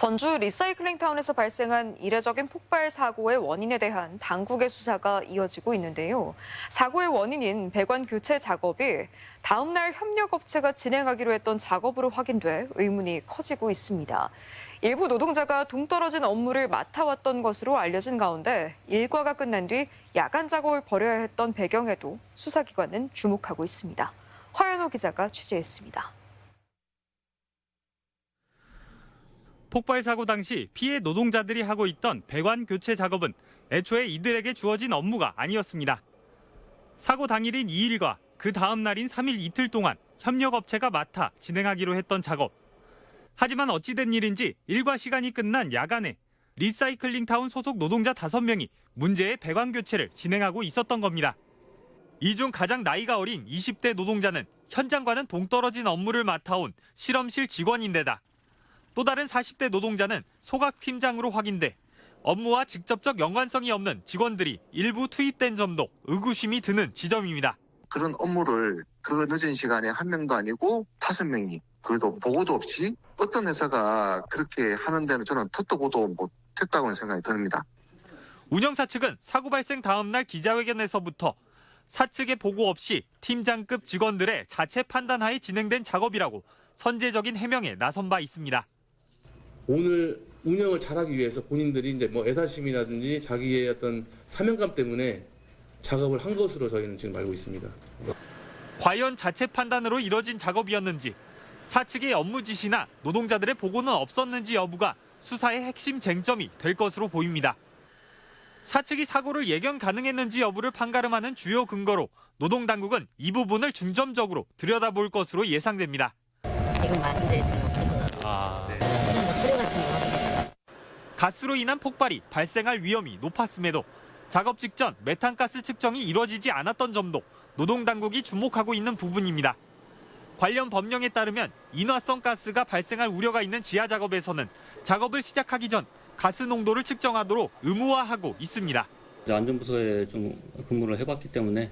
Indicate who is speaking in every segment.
Speaker 1: 전주 리사이클링 타운에서 발생한 이례적인 폭발 사고의 원인에 대한 당국의 수사가 이어지고 있는데요. 사고의 원인인 배관 교체 작업이 다음 날 협력업체가 진행하기로 했던 작업으로 확인돼 의문이 커지고 있습니다. 일부 노동자가 동떨어진 업무를 맡아왔던 것으로 알려진 가운데 일과가 끝난 뒤 야간 작업을 벌여야 했던 배경에도 수사기관은 주목하고 있습니다. 화연호 기자가 취재했습니다.
Speaker 2: 폭발 사고 당시 피해 노동자들이 하고 있던 배관 교체 작업은 애초에 이들에게 주어진 업무가 아니었습니다. 사고 당일인 2일과 그 다음 날인 3일 이틀 동안 협력업체가 맡아 진행하기로 했던 작업. 하지만 어찌된 일인지 일과 시간이 끝난 야간에 리사이클링 타운 소속 노동자 5명이 문제의 배관 교체를 진행하고 있었던 겁니다. 이 중 가장 나이가 어린 20대 노동자는 현장과는 동떨어진 업무를 맡아온 실험실 직원인데다 또 다른 40대 노동자는 소각팀장으로 확인돼 업무와 직접적 연관성이 없는 직원들이 일부 투입된 점도 의구심이 드는 지점입니다.
Speaker 3: 그런 업무를 그 늦은 시간에 한 명도 아니고 다섯 명이 그래도 보고도 없이 어떤 회사가 그렇게 하는 데는 저는 듣도 보도 못했다고 생각이 듭니다.
Speaker 2: 운영사 측은 사고 발생 다음 날 기자회견에서부터 사측의 보고 없이 팀장급 직원들의 자체 판단하에 진행된 작업이라고 선제적인 해명에 나선 바 있습니다.
Speaker 4: 오늘 운영을 잘하기 위해서 본인들이 이제 뭐 애사심이라든지 자기의 어떤 사명감 때문에 작업을 한 것으로 저희는 지금 알고 있습니다.
Speaker 2: 과연 자체 판단으로 이뤄진 작업이었는지 사측의 업무 지시나 노동자들의 보고는 없었는지 여부가 수사의 핵심 쟁점이 될 것으로 보입니다. 사측이 사고를 예견 가능했는지 여부를 판가름하는 주요 근거로 노동 당국은 이 부분을 중점적으로 들여다볼 것으로 예상됩니다.
Speaker 5: 지금 말씀드릴 수는 없고
Speaker 2: 아...
Speaker 5: 뭐 서류 같은 거 확인해서
Speaker 2: 가스로 인한 폭발이 발생할 위험이 높았음에도 작업 직전 메탄가스 측정이 이뤄지지 않았던 점도 노동당국이 주목하고 있는 부분입니다. 관련 법령에 따르면 인화성 가스가 발생할 우려가 있는 지하 작업에서는 작업을 시작하기 전 가스 농도를 측정하도록 의무화하고 있습니다.
Speaker 6: 안전부서에 좀 근무를 해봤기 때문에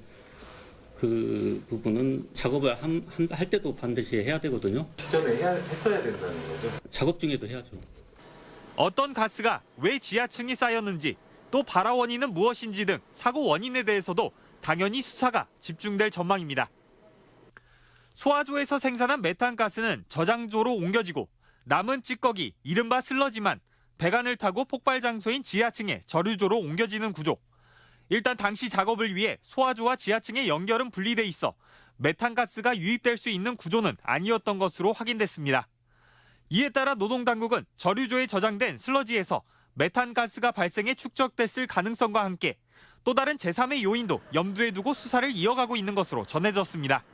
Speaker 6: 그 부분은 작업을 함- 함- 할 때도 반드시 해야 되거든요.
Speaker 7: 직전에 해야, 했어야 된다는 거죠.
Speaker 6: 작업 중에도 해야죠.
Speaker 2: 어떤 가스가 왜 지하층에 쌓였는지 또 발화 원인은 무엇인지 등 사고 원인에 대해서도 당연히 수사가 집중될 전망입니다. 소화조에서 생산한 메탄가스는 저장조로 옮겨지고 남은 찌꺼기, 이른바 슬러지만 배관을 타고 폭발 장소인 지하층에 저류조로 옮겨지는 구조. 일단 당시 작업을 위해 소화조와 지하층의 연결은 분리돼 있어 메탄가스가 유입될 수 있는 구조는 아니었던 것으로 확인됐습니다. 이에 따라 노동당국은 저류조에 저장된 슬러지에서 메탄가스가 발생해 축적됐을 가능성과 함께 또 다른 제3의 요인도 염두에 두고 수사를 이어가고 있는 것으로 전해졌습니다.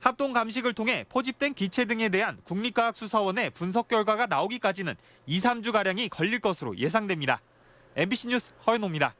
Speaker 2: 합동 감식을 통해 포집된 기체 등에 대한 국립과학수사원의 분석 결과가 나오기까지는 2, 3주 가량이 걸릴 것으로 예상됩니다. MBC 뉴스 허연호입니다.